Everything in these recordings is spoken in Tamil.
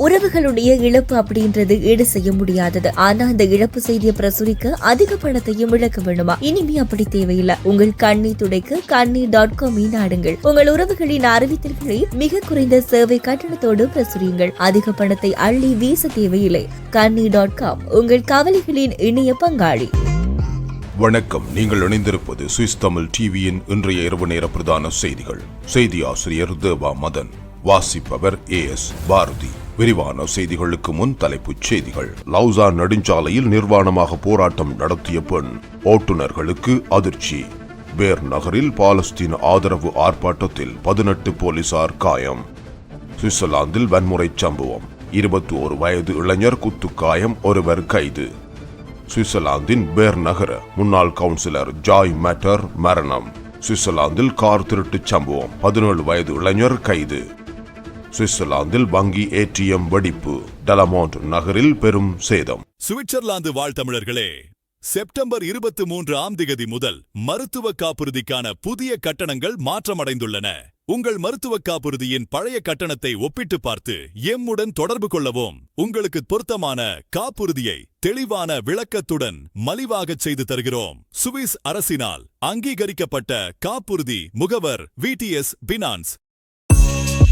உறவுகளுடைய இழப்பு அப்படின்றது ஈடு செய்ய முடியாதது. ஆனா அந்த இழப்பு செய்தியை பிரசுரிக்க அதிக பணத்தையும் இழக்க வேண்டுமா? இனிமே அப்படி தேவையில்லை. உங்கள் கண்ணை துடைக்க கண்ணி டாட் காம் நாடுங்கள் உங்கள் உறவுகளின் அறிவித்தல்களை மிக குறைந்த சேவை கட்டணத்தோடு பிரசுரியுங்கள். அதிக பணத்தை அள்ளி வீச தேவையில்லை. கண்ணி டாட் காம் உங்கள் கவலைகளின் இணைய பங்காளி. வணக்கம். நீங்கள் இணைந்திருப்பது சுவிஸ் தமிழ் டிவியின் இன்றைய இரவு நேர பிரதான செய்திகள். செய்தி ஆசிரியர் தேவா மதன். வாசிப்பவர் ஏ எஸ் பாரதி. விரிவான செய்திகளுக்கு முன் தலைப்புச் செய்திகள். லவுசா நெடுஞ்சாலையில் நிர்வாணமாக போராட்டம் நடத்திய பெண் ஓட்டுநர்களுக்கு அதிர்ச்சி. பேர் நகரில் பாலஸ்தீன் ஆதரவு ஆர்ப்பாட்டத்தில் பதினெட்டு போலீசார் காயம். சுவிட்சர்லாந்தில் வன்முறை சம்பவம். இருபத்தி ஒரு வயது இளைஞர் குத்துக்காயம் ஒருவர் கைது. சுவிட்சர்லாந்தின் பேர் நகர முன்னாள் கவுன்சிலர் ஜாய் மேட்டர் மரணம். சுவிட்சர்லாந்தில் கார் திருட்டுச் சம்பவம். பதினேழு வயது இளைஞர் கைது. சுவிட்சர்லாந்தில் வங்கி ஏடிஎம் வெடிப்பு. டலமோண்ட் நகரில் பெரும் சேதம். சுவிட்சர்லாந்து வாழ்த்தமிழர்களே செப்டம்பர் இருபத்தி மூன்று ஆம் திகதி முதல் மருத்துவ காப்புறுதிக்கான புதிய கட்டணங்கள் மாற்றமடைந்துள்ளன. உங்கள் மருத்துவ காப்புறுதியின் பழைய கட்டணத்தை ஒப்பிட்டு பார்த்து எம்முடன் தொடர்பு கொள்ளவும். உங்களுக்கு பொருத்தமான காப்புறுதியை தெளிவான விளக்கத்துடன் மலிவாகச் செய்து தருகிறோம். சுவிஸ் அரசினால் அங்கீகரிக்கப்பட்ட காப்புறுதி முகவர் விடிஎஸ் பினான்ஸ்.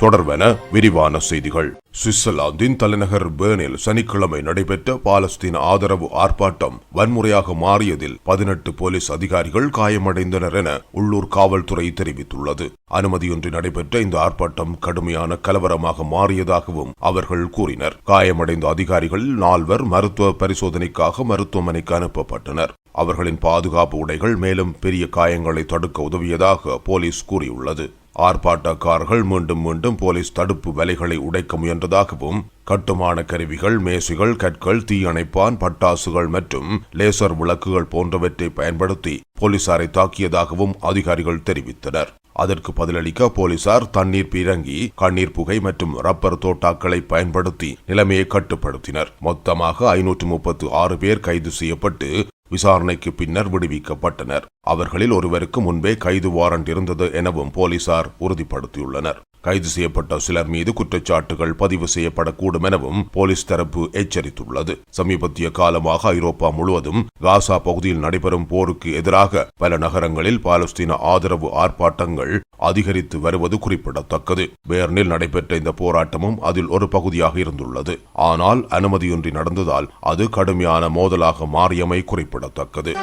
தொடர்வன விரிவான செய்திகள். சுவிட்சர்லாந்தின் தலைநகர் பேர்னில் சனிக்கிழமை நடைபெற்ற பாலஸ்தீன ஆதரவு ஆர்ப்பாட்டம் வன்முறையாக மாறியதில் பதினெட்டு போலீஸ் அதிகாரிகள் காயமடைந்தனர் என உள்ளூர் காவல்துறை தெரிவித்துள்ளது. அனுமதியின்றி நடைபெற்ற இந்த ஆர்ப்பாட்டம் கடுமையான கலவரமாக மாறியதாகவும் அவர்கள் கூறினர். காயமடைந்த அதிகாரிகள் நால்வர் மருத்துவ பரிசோதனைக்காக மருத்துவமனைக்கு அனுப்பப்பட்டனர். அவர்களின் பாதுகாப்பு உடைகள் மேலும் பெரிய காயங்களை தடுக்க உதவியதாக போலீஸ் கூறியுள்ளது. ஆர்ப்பாட்டக்காரர்கள் மீண்டும் மீண்டும் போலீஸ் தடுப்பு வேலைகளை உடைக்க முயன்றதாகவும் கட்டுமான கருவிகள் மேசுகள் கற்கள் தீயணைப்பான் பட்டாசுகள் மற்றும் லேசர் விளக்குகள் போன்றவற்றை பயன்படுத்தி போலீசாரை தாக்கியதாகவும் அதிகாரிகள் தெரிவித்தனர். அதற்கு பதிலளிக்க போலீசார் தண்ணீர் பீரங்கி கண்ணீர் புகை மற்றும் ரப்பர் தோட்டாக்களை பயன்படுத்தி நிலைமையை கட்டுப்படுத்தினர். மொத்தமாக ஐநூற்று முப்பத்து ஆறு பேர் கைது செய்யப்பட்டு விசாரணைக்கு பின்னர் விடுவிக்கப்பட்டனர். அவர்களில் ஒருவருக்கு முன்பே கைது வாரண்ட் இருந்தது எனவும் போலீசார் உறுதிப்படுத்தியுள்ளனர். கைது செய்யப்பட்ட சிலர் மீது குற்றச்சாட்டுகள் பதிவு செய்யப்படக்கூடும் எனவும் போலீஸ் தரப்பு எச்சரித்துள்ளது. சமீபத்திய காலமாக ஐரோப்பா முழுவதும் காசா பகுதியில் நடைபெறும் போருக்கு எதிராக பல நகரங்களில் பாலஸ்தீன ஆதரவு ஆர்ப்பாட்டங்கள் அதிகரித்து வருவது குறிப்பிடத்தக்கது. பேர்னில் நடைபெற்ற இந்த போராட்டமும் அதில் ஒரு பகுதியாக இருந்துள்ளது. ஆனால் அனுமதியின்றி நடந்ததால் அது கடுமையான மோதலாக மாறியமை குறிப்பிடத்தக்கது.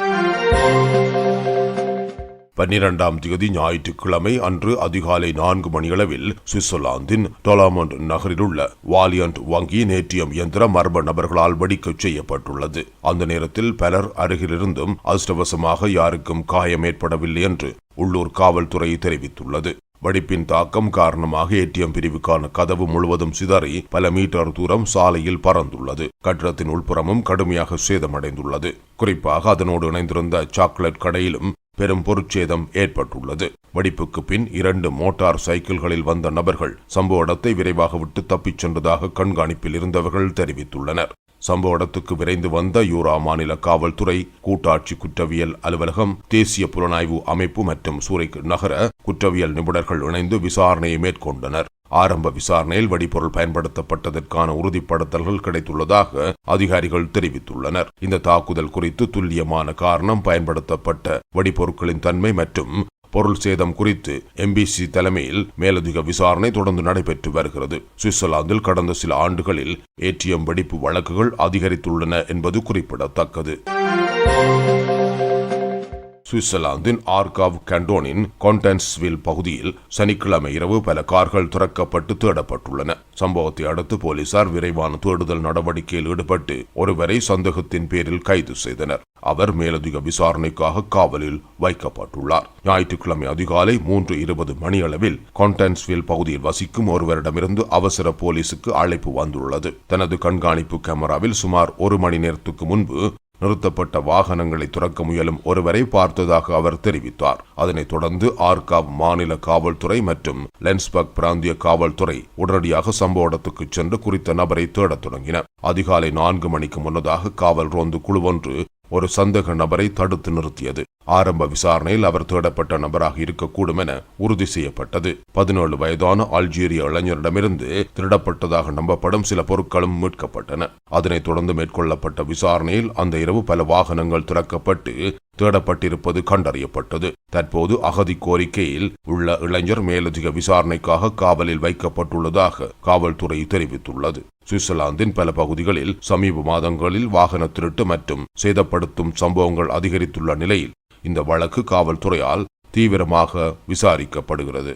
பன்னிரண்டாம் தேதி ஞாயிற்றுக்கிழமை அன்று அதிகாலை நான்கு மணியளவில் சுவிட்சர்லாந்தின் டொலாமண்ட் நகரில் உள்ள வாலியன்ட் வங்கி நேற்றியம் இயந்திரம் மர்ம நபர்களால் வெடிக்கச் செய்யப்பட்டுள்ளது. அந்த நேரத்தில் பலர் அருகிலிருந்தும் அதிர்ஷ்டவசமாக யாருக்கும் காயம் ஏற்படவில்லை என்று உள்ளூர் காவல்துறை தெரிவித்துள்ளது. வெடிப்பின் தாக்கம் காரணமாக ஏடிஎம் பிரிவுக்கான கதவு முழுவதும் சிதறி பல மீட்டர் தூரம் சாலையில் பறந்துள்ளது. கட்டிடத்தின் உள்புறமும் கடுமையாக சேதமடைந்துள்ளது. குறிப்பாக அதனோடு இணைந்திருந்த சாக்லேட் கடையிலும் பெரும் பொருட்சேதம் ஏற்பட்டுள்ளது. வெடிப்புக்கு பின் இரண்டு மோட்டார் சைக்கிள்களில் வந்த நபர்கள் சம்பவ இடத்தை விரைவாக விட்டு தப்பிச் சென்றதாக கண்காணிப்பில் இருந்தவர்கள் தெரிவித்துள்ளனர். சம்பவ இடத்துக்கு விரைந்து வந்த யூரா மாநில காவல்துறை கூட்டாட்சி குற்றவியல் அலுவலகம் தேசிய புலனாய்வு அமைப்பு மற்றும் சூரிக் நகர குற்றவியல் நிபுணர்கள் இணைந்து விசாரணையை மேற்கொண்டனர். ஆரம்ப விசாரணையில் வெடிபொருள் பயன்படுத்தப்பட்டதற்கான உறுதிப்படுத்தல்கள் கிடைத்துள்ளதாக அதிகாரிகள் தெரிவித்துள்ளனர். இந்த தாக்குதல் குறித்து துல்லியமான காரணம் பயன்படுத்தப்பட்ட வெடிபொருட்களின் தன்மை மற்றும் பொருள் சேதம் குறித்து எம்பிசி தலைமையில் மேலதிக விசாரணை தொடர்ந்து நடைபெற்று வருகிறது. சுவிட்சர்லாந்தில் கடந்த சில ஆண்டுகளில் ஏடிஎம் வெடிப்பு வழக்குகள் அதிகரித்துள்ளன என்பது குறிப்பிடத்தக்கது. சுவிட்சர்லாந்தின் ஆர்காவ் கண்டோனின் கான்டன்ஸ்வில் பகுதியில் சனிக்கிழமை இரவு பல கார்கள் திறக்கப்பட்டு தேடப்பட்டுள்ளன. சம்பவத்தை அடுத்து போலீசார் விரைவான தேடுதல் நடவடிக்கையில் ஈடுபட்டு ஒருவரை சந்தேகத்தின் பேரில் கைது செய்தனர். அவர் மேலதிக விசாரணைக்காக காவலில் வைக்கப்பட்டுள்ளார். ஞாயிற்றுக்கிழமை அதிகாலை மூன்று இருபது மணியளவில் கான்டன்ஸ்வில் பகுதியில் வசிக்கும் ஒருவரிடமிருந்து அவசர போலீசுக்கு அழைப்பு வந்துள்ளது. தனது கண்காணிப்பு கேமராவில் சுமார் ஒரு மணி நேரத்துக்கு முன்பு நிறுத்தப்பட்ட வாகனங்களை துறக்க முயலும் ஒருவரை பார்த்ததாக அவர் தெரிவித்தார். அதனைத் தொடர்ந்து ஆர்காவ் மாநில காவல்துறை மற்றும் லென்ஸ்பர்க் பிராந்திய காவல்துறை உடனடியாக சம்பவ இடத்துக்கு சென்று குறித்த நபரை தேடத் தொடங்கின. அதிகாலை நான்கு மணிக்கு முன்னதாக காவல் ரோந்து குழுவொன்று ஒரு சந்தேக நபரை தடுத்து நிறுத்தியது. ஆரம்ப விசாரணையில் அவர் தேடப்பட்ட நபராக இருக்கக்கூடும் என உறுதி செய்யப்பட்டது. பதினேழு வயதான அல்ஜீரிய இளைஞரிடமிருந்து திருடப்பட்டதாக நம்பப்படும் சில பொருட்களும் மீட்கப்பட்டன. அதனைத் தொடர்ந்து மேற்கொள்ளப்பட்ட விசாரணையில் அந்த இரவு பல வாகனங்கள் திறக்கப்பட்டு தேடப்பட்டிருப்பது கண்டறியப்பட்டது. தற்போது அகதி கோரிக்கையில் உள்ள இளைஞர் மேலதிக விசாரணைக்காக காவலில் வைக்கப்பட்டுள்ளதாக காவல்துறை தெரிவித்துள்ளது. சுவிட்சர்லாந்தின் பல பகுதிகளில் சமீப மாதங்களில் வாகன திருட்டு மற்றும் சேதப்படுத்தும் சம்பவங்கள் அதிகரித்துள்ள நிலையில் இந்த வழக்கு காவல்துறையால் தீவிரமாக விசாரிக்கப்படுகிறது.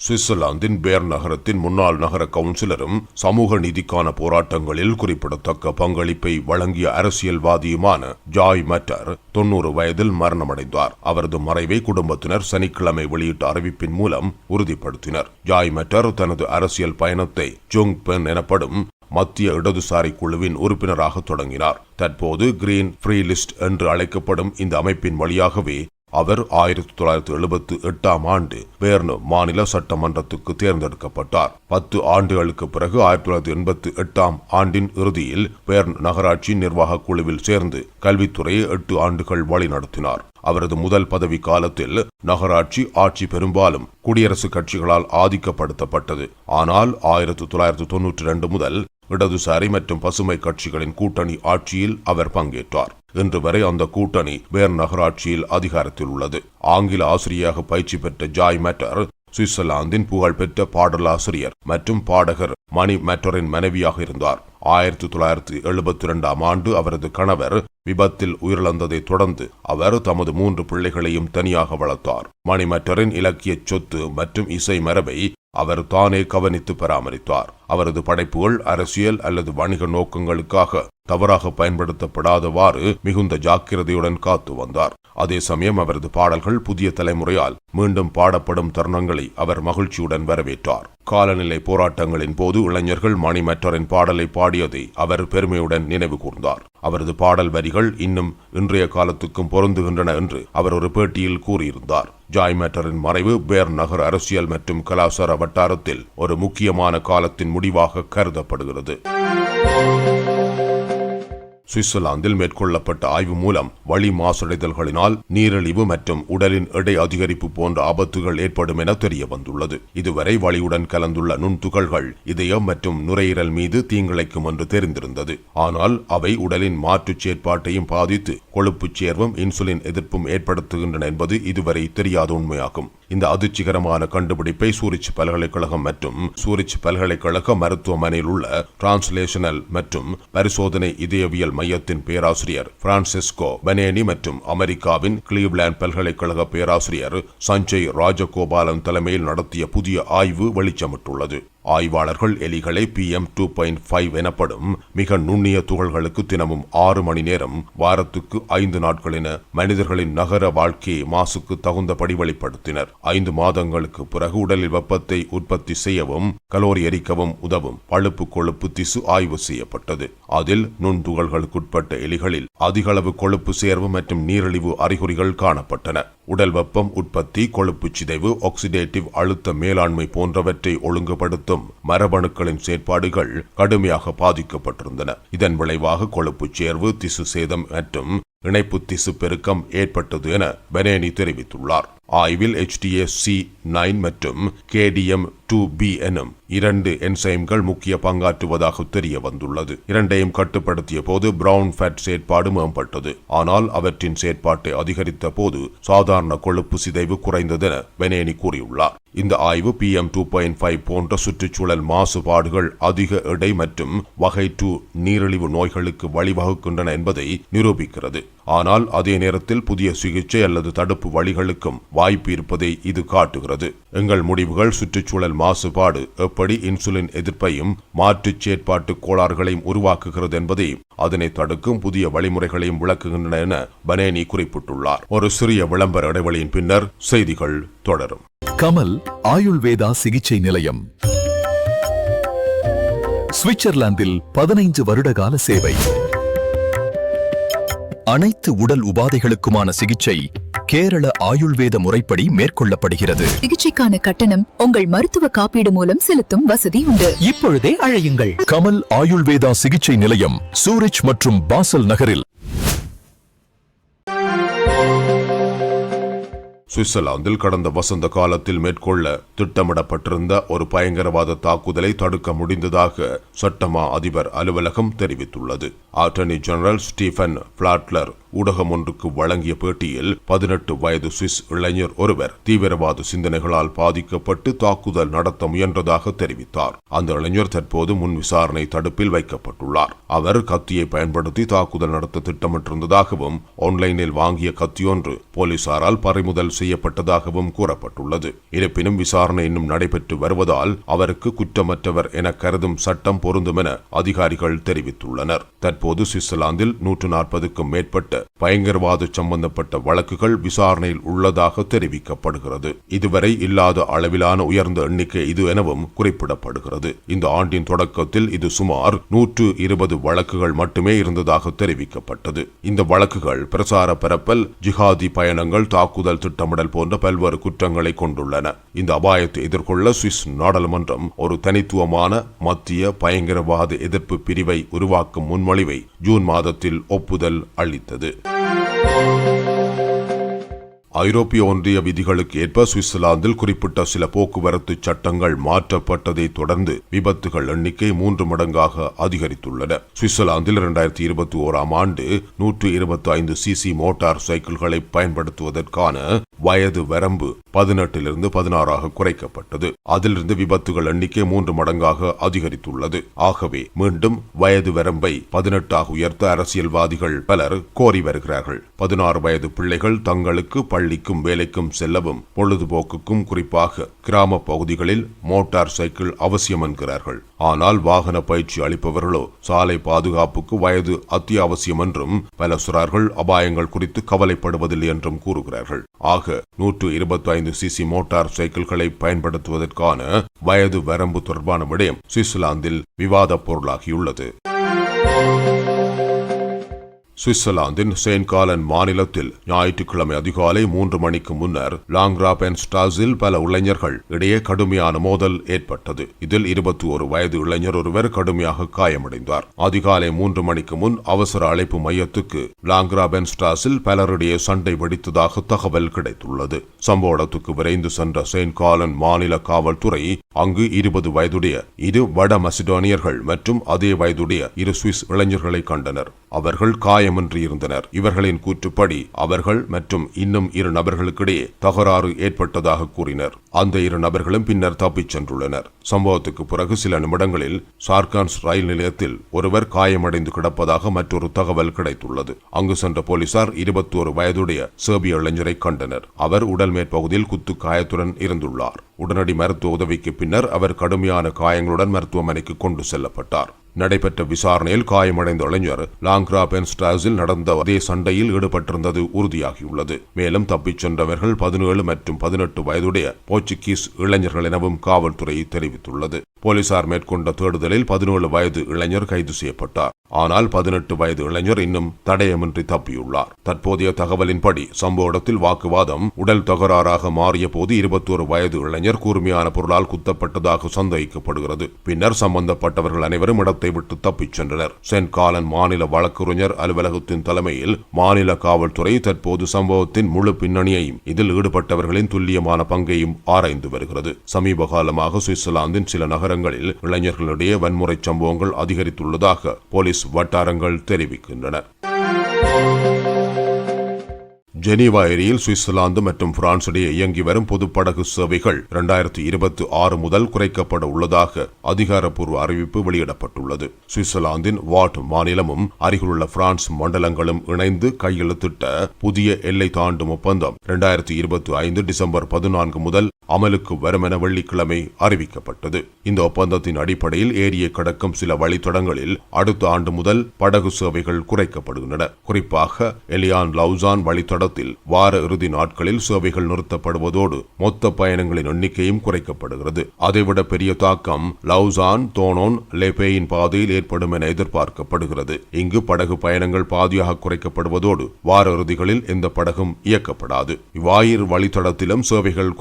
சுவிட்சர்லாந்தின் பேர் நகரத்தின் முன்னாள் நகர கவுன்சிலரும் சமூக நீதிக்கான போராட்டங்களில் குறிப்பிடத்தக்க பங்களிப்பை வழங்கிய அரசியல்வாதியுமான ஜாய் மட்டர் தொன்னூறு வயதில் மரணமடைந்தார். அவரது மறைவை குடும்பத்தினர் சனிக்கிழமை வெளியிட்ட அறிவிப்பின் மூலம் உறுதிப்படுத்தினர். ஜாய் மட்டர் தனது அரசியல் பயணத்தை ஜோங் பென் எனப்படும் மத்திய இடதுசாரி குழுவின் உறுப்பினராக தொடங்கினார். தற்போது கிரீன் ஃப்ரீ லிஸ்ட் என்று அழைக்கப்படும் இந்த அமைப்பின் வழியாகவே அவர் ஆயிரத்தி தொள்ளாயிரத்தி எழுபத்தி எட்டாம் ஆண்டு பேர்னு மாநில சட்டமன்றத்துக்கு தேர்ந்தெடுக்கப்பட்டார். பத்து ஆண்டுகளுக்கு பிறகு ஆயிரத்தி தொள்ளாயிரத்தி எண்பத்தி எட்டாம் ஆண்டின் இறுதியில் பேர்ன் நகராட்சி நிர்வாக குழுவில் சேர்ந்து கல்வித்துறையை எட்டு ஆண்டுகள் வழிநடத்தினார். அவரது முதல் பதவி காலத்தில் நகராட்சி ஆட்சி பெரும்பாலும் குடியரசுக் கட்சிகளால் ஆதிக்கப்படுத்தப்பட்டது. ஆனால் ஆயிரத்தி தொள்ளாயிரத்தி தொன்னூற்றி ரெண்டு முதல் இடதுசாரி மற்றும் பசுமை கட்சிகளின் கூட்டணி ஆட்சியில் அவர் பங்கேற்றார். இன்று வரை அந்த கூட்டணி வேர் நகராட்சியில் அதிகாரத்தில் உள்ளது. ஆங்கில ஆசிரியராக பயிற்சி பெற்ற ஜாய் மேட்டர் சுவிட்சர்லாந்தின் புகழ்பெற்ற பாடலாசிரியர் மற்றும் பாடகர் மணி மேட்டரின் மனைவியாக இருந்தார். ஆயிரத்தி தொள்ளாயிரத்தி எழுபத்தி இரண்டாம் ஆண்டு அவரது கணவர் விபத்தில் உயிரிழந்ததை தொடர்ந்து அவர் தமது மூன்று பிள்ளைகளையும் தனியாக வளர்த்தார். மணிமற்றரின் இலக்கிய சொத்து மற்றும் இசை மரபை அவர் தானே கவனித்து பராமரித்தார். அவரது படைப்புகள் அரசியல் அல்லது வணிக நோக்கங்களுக்காக தவறாக பயன்படுத்தப்படாதவாறு மிகுந்த ஜாக்கிரதையுடன் காத்து வந்தார். அதே சமயம் அவரது பாடல்கள் புதிய தலைமுறையால் மீண்டும் பாடப்படும் தருணங்களை அவர் மகிழ்ச்சியுடன் வரவேற்றார். காலநிலை போராட்டங்களின் போது இளைஞர்கள் மணிமற்றரின் பாடலை பாடியதை அவர் பெருமையுடன் நினைவு கூர்ந்தார். அவரது பாடல் வரிகள் இன்னும் இன்றைய காலத்துக்கும் பொருந்துகின்றன என்று அவர் ஒரு பேட்டியில் கூறியிருந்தார். ஜாய் மேட்டரின் மறைவு பேர் நகர் அரசியல் மற்றும் கலாச்சார வட்டாரத்தில் ஒரு முக்கியமான காலத்தின் முடிவாக கருதப்படுகிறது. சுவிட்சர்லாந்தில் மேற்கொள்ளப்பட்ட ஆய்வு மூலம் வழி மாசடைதல்களினால் நீரிழிவு மற்றும் உடலின் எடை அதிகரிப்பு போன்ற ஆபத்துகள் ஏற்படும் என தெரிய வந்துள்ளது இதுவரை வலியுடன் கலந்துள்ள நுண்துகள்கள் இதயம் மற்றும் நுரையீரல் மீது தீங்கிழைக்கும் என்று தெரிந்திருந்தது. ஆனால் அவை உடலின் மாற்றுச் செயற்பாட்டையும் பாதித்து கொழுப்புச் சேர்வும் இன்சுலின் எதிர்ப்பும் ஏற்படுத்துகின்றன என்பது இதுவரை தெரியாத உண்மையாகும். இந்த அதிர்ச்சிகரமான கண்டுபிடிப்பை சூரிச் பல்கலைக்கழகம் மற்றும் சூரிச் பல்கலைக்கழக மருத்துவமனையில் உள்ள டிரான்ஸ்லேஷனல் மற்றும் பரிசோதனை இதயவியல் மையத்தின் பேராசிரியர் பிரான்சிஸ்கோ பனேனி மற்றும் அமெரிக்காவின் கிளீவ்லாந்து பல்கலைக்கழக பேராசிரியர் சஞ்சய் ராஜகோபாலன் தலைமையில் நடத்திய புதிய ஆய்வு வெளிச்சமிட்டுள்ளது. ஆய்வாளர்கள் எலிகளை P M two point five எனப்படும் மிக நுண்ணிய துகள்களுக்கு தினமும் ஆறு மணி நேரம் வாரத்துக்கு ஐந்து நாட்கள் என மனிதர்களின் நகர வாழ்க்கையை மாசுக்கு தகுந்தபடி வெளிப்படுத்தினர். ஐந்து மாதங்களுக்கு பிறகு உடலில் வெப்பத்தை உற்பத்தி செய்யவும் கலோரி எரிக்கவும் உதவும் பழுப்பு கொழுப்பு திசு ஆய்வு செய்யப்பட்டது. அதில் நுண்துகள்களுக்குட்பட்ட எலிகளில் அதிகளவு கொழுப்பு சேர்வு மற்றும் நீரிழிவு அறிகுறிகள் காணப்பட்டன. உடல் வெப்பம் உற்பத்தி கொழுப்பு சிதைவு ஆக்சிடேட்டிவ் அழுத்த மேலாண்மை போன்றவற்றை ஒழுங்குபடுத்தும் மரபணுக்களின் செயற்பாடுகள் கடுமையாக பாதிக்கப்பட்டிருந்தன. இதன் விளைவாக கொழுப்புச் சேர்வு திசு சேதம் மற்றும் இணைப்பு திசு பெருக்கம் ஏற்பட்டது என பெனேனி தெரிவித்துள்ளார். ஆய்வில் HDSC நைன் மற்றும் கேடிஎம் டூ பி எனும் இரண்டு என்சைம்கள் முக்கிய பங்காற்றுவதாக தெரிய வந்துள்ளது. இரண்டையும் கட்டுப்படுத்திய போது பிரவுன் ஃபேட் செயற்பாடு மேம்பட்டது. ஆனால் அவற்றின் செயற்பாட்டை அதிகரித்த போது சாதாரண கொழுப்பு சிதைவு குறைந்ததென பெனேனி கூறியுள்ளார். இந்த ஆய்வு P M two point five போன்ற சுற்றுச்சூழல் மாசுபாடுகள் அதிக எடை மற்றும் வகை டூ நீரிழிவு நோய்களுக்கு வழிவகுக்கின்றன என்பதை நிரூபிக்கிறது. ஆனால் அதே நேரத்தில் புதிய சிகிச்சை அல்லது தடுப்பு வழிகளுக்கும் வாய்ப்பு இருப்பதை இது காட்டுகிறது. எங்கள் முடிவுகள் சுற்றுச்சூழல் மாசுபாடு எப்படி இன்சுலின் எதிர்ப்பையும் மாற்றுச் செயற்பாட்டு கோளாறுகளையும் உருவாக்குகிறது என்பதையும் அதனை தடுக்கும் புதிய வழிமுறைகளையும் விளக்குகின்றன என பனேனி குறிப்பிட்டுள்ளார். ஒரு சிறிய விளம்பர இடைவெளியின் பின்னர் செய்திகள் தொடரும். கமல் ஆயுள்வேதா சிகிச்சை நிலையம். சுவிட்சர்லாந்தில் பதினைந்து வருடகால சேவை. அனைத்து உடல் உபாதைகளுக்குமான சிகிச்சை கேரள ஆயுள்வேத முறைப்படி மேற்கொள்ளப்படுகிறது. சிகிச்சைக்கான கட்டணம் உங்கள் மருத்துவ காப்பீடு மூலம் செலுத்தும் வசதி உண்டு. இப்பொழுதே அழையுங்கள். கமல் ஆயுள்வேதா சிகிச்சை நிலையம் சூரிச் மற்றும் பாசல் நகரில். சுவிட்சர்லாந்தில் கடந்த வசந்த காலத்தில் மேற்கொள்ள திட்டமிடப்பட்டிருந்த ஒரு பயங்கரவாத தாக்குதலை தடுக்க முடிந்ததாக சட்டமா அதிபர் அலுவலகம் தெரிவித்துள்ளது. அட்டர்னி ஜெனரல் ஸ்டீஃபன் பிளாட்லர் ஊடகம் ஒன்றுக்கு வழங்கிய பேட்டியில் பதினெட்டு வயது சுவிஸ் இளைஞர் ஒருவர் தீவிரவாத சிந்தனைகளால் பாதிக்கப்பட்டு தாக்குதல் நடத்த முயன்றதாக தெரிவித்தார். அந்த இளைஞர் தற்போது முன் விசாரணை தடுப்பில் வைக்கப்பட்டுள்ளார். அவர் கத்தியை பயன்படுத்தி தாக்குதல் நடத்த திட்டமிட்டிருந்ததாகவும் ஆன்லைனில் வாங்கிய கத்தியொன்று போலீசாரால் பறிமுதல் செய்யப்பட்டதாகவும் கூறப்பட்டுள்ளது. இருப்பினும் விசாரணை இன்னும் நடைபெற்று வருவதால் அவருக்கு குற்றமற்றவர் என கருதும் சட்டம் பொருந்தும் என அதிகாரிகள் தெரிவித்துள்ளனர். தற்போது சுவிட்சர்லாந்தில் நூற்று நாற்பதுக்கும் மேற்பட்ட பயங்கரவாத சம்பந்தப்பட்ட வழக்குகள் விசாரணையில் உள்ளதாக தெரிவிக்கப்படுகிறது. இதுவரை இல்லாத அளவிலான உயர்ந்த எண்ணிக்கை இது எனவும் குறிப்பிடப்படுகிறது. இந்த ஆண்டின் தொடக்கத்தில் இது சுமார் நூற்று இருபது வழக்குகள் மட்டுமே இருந்ததாக தெரிவிக்கப்பட்டது. இந்த வழக்குகள் பிரசார பரப்பல் ஜிஹாதி பயணங்கள் தாக்குதல் திட்டமிடல் போன்ற பல்வேறு குற்றங்களை கொண்டுள்ளன. இந்த அபாயத்தை எதிர்கொள்ள சுவிஸ் நாடாளுமன்றம் ஒரு தனித்துவமான மத்திய பயங்கரவாத எதிர்ப்பு பிரிவை உருவாக்கும் முன்மொழிவை ஜூன் மாதத்தில் ஒப்புதல் அளித்தது. sự. ஐரோப்பிய ஒன்றிய விதிகளுக்கு ஏற்ப சுவிட்சர்லாந்தில் குறிப்பிட்ட சில போக்குவரத்து சட்டங்கள் மாற்றப்பட்டதை தொடர்ந்து விபத்துகள் எண்ணிக்கை மூன்று மடங்காக அதிகரித்துள்ளன. சுவிட்சர்லாந்தில் இரண்டாயிரத்தி இருபத்தி ஓராம் ஆண்டு நூற்று இருபத்தி ஐந்து சிசி மோட்டார் சைக்கிள்களை பயன்படுத்துவதற்கான வயது வரம்பு பதினெட்டிலிருந்து பதினாறாக குறைக்கப்பட்டது. அதிலிருந்து விபத்துகள் எண்ணிக்கை மூன்று மடங்காக அதிகரித்துள்ளது. ஆகவே மீண்டும் வயது வரம்பை பதினெட்டாக உயர்த்த அரசியல்வாதிகள் பலர் கோரி வருகிறார்கள். பதினாறு வயது பிள்ளைகள் தங்களுக்கு பள்ளிக்கும் வேலைக்கும் செல்லவும் பொழுதுபோக்குக்கும் குறிப்பாக கிராம பகுதிகளில் மோட்டார் சைக்கிள் அவசியம் என்கிறார்கள். ஆனால் வாகன பயிற்சி அளிப்பவர்களோ சாலை பாதுகாப்புக்கு வயது அத்தியாவசியம் என்றும் பல சிறார்கள் அபாயங்கள் குறித்து கவலைப்படுவதில்லை என்றும் கூறுகிறார்கள். ஆக நூற்று இருபத்தி ஐந்து சிசி மோட்டார் சைக்கிள்களை பயன்படுத்துவதற்கான வயது வரம்பு தொடர்பான விடயம் சுவிட்சர்லாந்தில் விவாதப் பொருளாகியுள்ளது. சுவிட்சர்லாந்தின் செயின்ட் காலன் மாநிலத்தில் ஞாயிற்றுக்கிழமை அதிகாலை மூன்று மணிக்கு முன்னர் லாங்ராபென் ஸ்டாஸில் பல இளைஞர்கள் இடையே கடுமையான மோதல் ஏற்பட்டது. இதில் இருபத்தி ஒரு வயது இளைஞர் ஒருவர் கடுமையாக காயமடைந்தார். அதிகாலை மூன்று மணிக்கு முன் அவசர அழைப்பு மையத்துக்கு லாங்ராபென் ஸ்டாஸில் பலரிடையே சண்டை வெடித்ததாக தகவல் கிடைத்துள்ளது. சம்பவ இடத்துக்கு விரைந்து சென்ற செயின்ட் காலன் மாநில காவல்துறை அங்கு இருபது வயதுடைய இரு வட மசிடோனியர்கள் மற்றும் அதே வயதுடைய இரு சுவிஸ் இளைஞர்களை கண்டனர். அவர்கள் காய காயமின்றி இருந்தனர். இவர்களின் கூற்றுப்படி அவர்கள் மற்றும் இன்னும் இரு நபர்களுக்கிடையே தகராறு ஏற்பட்டதாக கூறினர். அந்த இரு நபர்களும் பின்னர் தப்பிச் சென்றுள்ளனர். சம்பவத்துக்கு பிறகு சில நிமிடங்களில் சார்கான்ஸ் ரயில் நிலையத்தில் ஒருவர் காயமடைந்து கிடப்பதாக மற்றொரு தகவல் கிடைத்துள்ளது. அங்கு சென்ற போலீசார் இருபத்தோரு வயதுடைய சேர்பிய இளைஞரை கண்டனர். அவர் உடல் மேற்பகுதியில் குத்து காயத்துடன் இருந்துள்ளார். உடனடி மருத்துவ உதவிக்கு பின்னர் அவர் கடுமையான காயங்களுடன் மருத்துவமனைக்கு கொண்டு செல்லப்பட்டார். நடைபெற்ற விசாரணையில் காயமடைந்த இளைஞர் லாங்க்ரா பென்ஸ்டாஸில் நடந்த அதே சண்டையில் ஈடுபட்டிருந்தது உறுதியாகியுள்ளது. மேலும் தப்பிச் சென்றவர்கள் பதினேழு மற்றும் பதினெட்டு வயதுடைய போர்ச்சுகீஸ் இளைஞர்கள் எனவும் காவல்துறை தெரிவித்துள்ளது. போலீசார் மேற்கொண்ட தேடுதலில் பதினேழு வயது இளைஞர் கைது செய்யப்பட்டார். ஆனால் பதினெட்டு வயது இளைஞர் இன்னும் தடயமின்றி தப்பியுள்ளார். தற்போதைய தகவலின்படி சம்பவ இடத்தில் வாக்குவாதம் உடல் தகராறாக மாறிய போது இருபத்தோரு வயது இளைஞர் கூர்மையான பொருளால் குத்தப்பட்டதாக சந்தேகிக்கப்படுகிறது. பின்னர் சம்பந்தப்பட்டவர்கள் அனைவரும் இடத்தை விட்டு தப்பிச் சென்றனர். சென்ட் காலன் மாநில வழக்கறிஞர் அலுவலகத்தின் தலைமையில் மாநில காவல்துறை தற்போது சம்பவத்தின் முழு பின்னணியையும் இதில் ஈடுபட்டவர்களின் துல்லியமான பங்கையும் ஆராய்ந்து வருகிறது. சமீப காலமாக சுவிட்சர்லாந்தின் சில நகரங்களில் இளைஞர்களிடையே வன்முறை சம்பவங்கள் அதிகரித்துள்ளதாக போலீஸ் வட்டாரங்கள் தெரிவிக்கின்றன. ஜெனீவா ஏரியில் சுவிட்சர்லாந்து மற்றும் பிரான்சுடைய இயங்கி வரும் பொதுப்படகு சேவைகள் இரண்டாயிரத்தி இருபத்தி ஆறு முதல் குறைக்கப்பட உள்ளதாக அதிகாரப்பூர்வ அறிவிப்பு வெளியிடப்பட்டுள்ளது. சுவிட்சர்லாந்தின் வாட் மாநிலமும் அருகிலுள்ள பிரான்ஸ் மண்டலங்களும் இணைந்து கையெழுத்திட்ட புதிய எல்லை தாண்டும் ஒப்பந்தம் இரண்டாயிரத்தி இருபத்தி ஐந்து டிசம்பர் பதினான்கு முதல் அமலுக்கு வரும் என வெள்ளிக்கிழமை அறிவிக்கப்பட்டது. இந்த ஒப்பந்தத்தின் அடிப்படையில் ஏரியை கடக்கும் சில வழித்தடங்களில் அடுத்த ஆண்டு முதல் படகு சேவைகள் குறைக்கப்படுகின்றன. குறிப்பாக எலியான் லவுசான் வழித்தடத்தில் வார இறுதி நாட்களில் சேவைகள் நிறுத்தப்படுவதோடு மொத்த பயணங்களின் எண்ணிக்கையும் குறைக்கப்படுகிறது. அதைவிட பெரிய தாக்கம் லவுசான் தோனோன் லெபேயின் பாதையில் ஏற்படும் என எதிர்பார்க்கப்படுகிறது. இங்கு படகு பயணங்கள் பாதியாக குறைக்கப்படுவதோடு வார இறுதிகளில் எந்த படகும் இயக்கப்படாது. இவ்வாயிறு வழித்தடத்திலும் சேவைகள்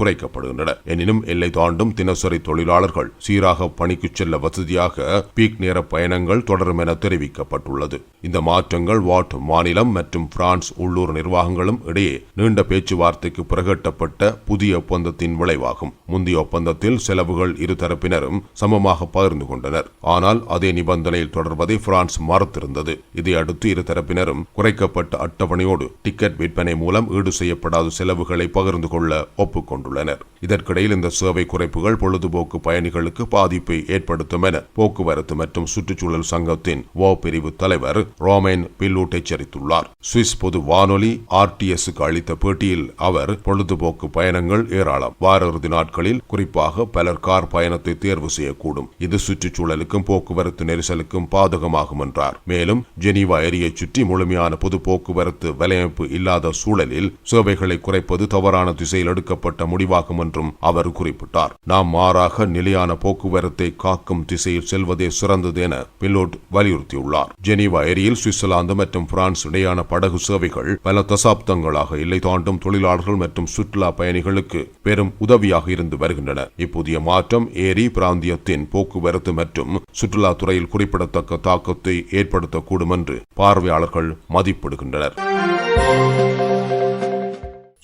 குறைக்கப்படுகின்றன எனினும் எல்லை தாண்டும் தினசரி தொழிலாளர்கள் சீராக பணிக்கு செல்ல வசதியாக பீக் நேர பயணங்கள் தொடரும் என தெரிவிக்கப்பட்டுள்ளது. இந்த மாற்றங்கள் வாட் மாநிலம் மற்றும் பிரான்ஸ் உள்ளூர் நிர்வாகங்களும் இடையே நீண்ட பேச்சுவார்த்தைக்கு பிரகட்டப்பட்ட புதிய ஒப்பந்தத்தின் விளைவாகும். முந்தைய ஒப்பந்தத்தில் செலவுகள் இருதரப்பினரும் சமமாக பகிர்ந்து கொண்டனர். ஆனால் அதே நிபந்தனையில் தொடர்வதை பிரான்ஸ் மறுத்திருந்தது. இதையடுத்து இருதரப்பினரும் குறைக்கப்பட்ட அட்டவணையோடு டிக்கெட் விற்பனை மூலம் ஈடு செய்யப்படாத செலவுகளை பகிர்ந்து கொள்ள ஒப்புக்கொண்டுள்ளனர். இதற்கிடையில் இந்த சேவை குறைப்புகள் பொழுதுபோக்கு பயணிகளுக்கு பாதிப்பை ஏற்படுத்தும் என போக்குவரத்து மற்றும் சுற்றுச்சூழல் சங்கத்தின் ஓ பிரிவு தலைவர் ரோமேன் பில்லூட் எச்சரித்துள்ளார். சுவிஸ் பொது வானொலி ஆர்டிஎஸ்க்கு அளித்த பேட்டியில் அவர் பொழுதுபோக்கு பயணங்கள் ஏராளம். வார இறுதி நாட்களில் குறிப்பாக பலர் கார் பயணத்தை தேர்வு செய்யக்கூடும். இது சுற்றுச்சூழலுக்கும் போக்குவரத்து நெரிசலுக்கும் பாதகமாகும் என்றார். மேலும் ஜெனீவா ஏரியை சுற்றி முழுமையான பொது போக்குவரத்து வலையமைப்பு இல்லாத சூழலில் சேவைகளை குறைப்பது தவறான திசையில் எடுக்கப்பட்ட முடிவாகும் என்றும் அவர் குறிப்பிட்டார். நாம் மாறாக நிலையான போக்குவரத்தை காக்கும் திசையில் செல்வதே சிறந்தது என பில்லோட் வலியுறுத்தியுள்ளார். ஜெனீவா ஏரியில் சுவிட்சர்லாந்து மற்றும் பிரான்ஸ் இடையான படகு சேவைகள் பல தசாப்தங்களாக எல்லை தாண்டும் தொழிலாளர்கள் மற்றும் சுற்றுலா பயணிகளுக்கு பெரும் உதவியாக இருந்து வருகின்றன. இப்புதிய மாற்றம் ஏரி பிராந்தியத்தின் போக்குவரத்து மற்றும் சுற்றுலாத்துறையில் குறிப்பிடத்தக்க தாக்கத்தை ஏற்படுத்தக்கூடும் என்று பார்வையாளர்கள் மதிப்பிடுகின்றனர்.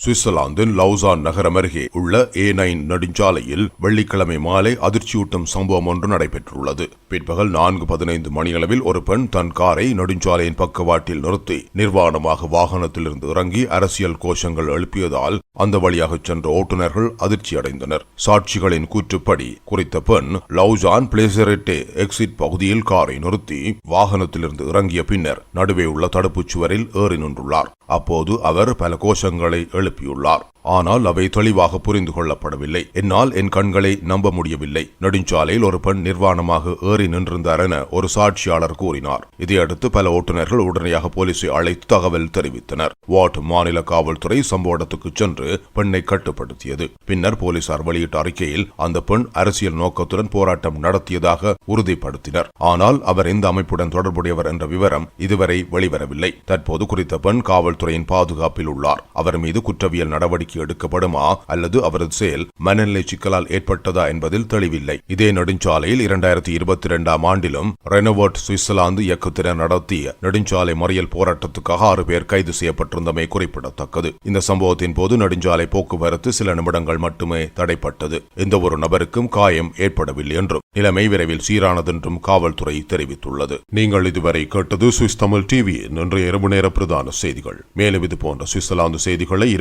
சுவிட்சர்லாந்தின் லவுசான் நகரம் அருகே உள்ள ஏ நைன் நெடுஞ்சாலையில் வெள்ளிக்கிழமை மாலை அதிர்ச்சியூட்டும் சம்பவம் ஒன்று நடைபெற்றுள்ளது. பிற்பகல் நான்கு பதினைந்து மணியளவில் ஒரு பெண் தன் காரை நெடுஞ்சாலையின் பக்கவாட்டில் நிறுத்தி நிர்வாணமாக வாகனத்திலிருந்து இறங்கி அரசியல் கோஷங்கள் எழுப்பியதால் அந்த வழியாக சென்ற ஓட்டுநர்கள் அதிர்ச்சியடைந்தனர் சாட்சிகளின் கூற்றுப்படி குறித்த பெண் லவுசான் பிளேசரெட்டே எக்ஸிட் பகுதியில் காரை நிறுத்தி வாகனத்திலிருந்து இறங்கிய பின்னர் நடுவே உள்ள தடுப்புச் சுவரில் ஏறி நின்றுள்ளார். அப்போது அவர் பல கோஷங்களை எழுப்பியுள்ளார். ஆனால் அவை தெளிவாக புரிந்து கொள்ளப்படவில்லை. என்னால் என் கண்களை நம்ப முடியவில்லை. நெடுஞ்சாலையில் ஒரு பெண் நிர்வாணமாக ஏறி நின்றிருந்தார் என ஒரு சாட்சியாளர் கூறினார். இதையடுத்து பல ஓட்டுநர்கள் உடனடியாக போலீசை அழைத்து தகவல் தெரிவித்தனர். வாட் மாநில காவல்துறை சம்பவ இடத்துக்கு சென்று பெண்ணை கட்டுப்படுத்தியது. பின்னர் போலீசார் வெளியிட்ட அறிக்கையில் அந்த பெண் அரசியல் நோக்கத்துடன் போராட்டம் நடத்தியதாக உறுதிப்படுத்தினர். ஆனால் அவர் இந்த அமைப்புடன் தொடர்புடையவர் என்ற விவரம் இதுவரை வெளிவரவில்லை. தற்போது குறித்த பெண் காவல்துறையின் பாதுகாப்பில் உள்ளார். அவர் மீது குற்றவியல் நடவடிக்கை எடுக்கப்படுமா அல்லது அவரது செயல் மனநிலை சிக்கலால் ஏற்பட்டதா என்பதில் தெளிவில்லை. இதே நெடுஞ்சாலையில் இரண்டாயிரத்தி இருபத்தி இரண்டாம் ஆண்டிலும் ரெனோவர்ட் சுவிட்சர்லாந்து இயக்கத்தினர் நடத்திய நெடுஞ்சாலை மறியல் போராட்டத்துக்காக ஆறு பேர் கைது செய்யப்பட்டிருந்தமை குறிப்பிடத்தக்கது. இந்த சம்பவத்தின் போது நெடுஞ்சாலை போக்குவரத்து சில நிமிடங்கள் மட்டுமே தடைப்பட்டது. எந்த ஒரு நபருக்கும் காயம் ஏற்படவில்லை என்றும் நிலைமை விரைவில் சீரானதென்றும் காவல்துறை தெரிவித்துள்ளது. நீங்கள் இதுவரை கேட்டது சுவிஸ் தமிழ் டிவி இன்றைய இரவு நேர பிரதான செய்திகள். மேலும் இது போன்ற சுவிட்சர்லாந்து செய்திகளை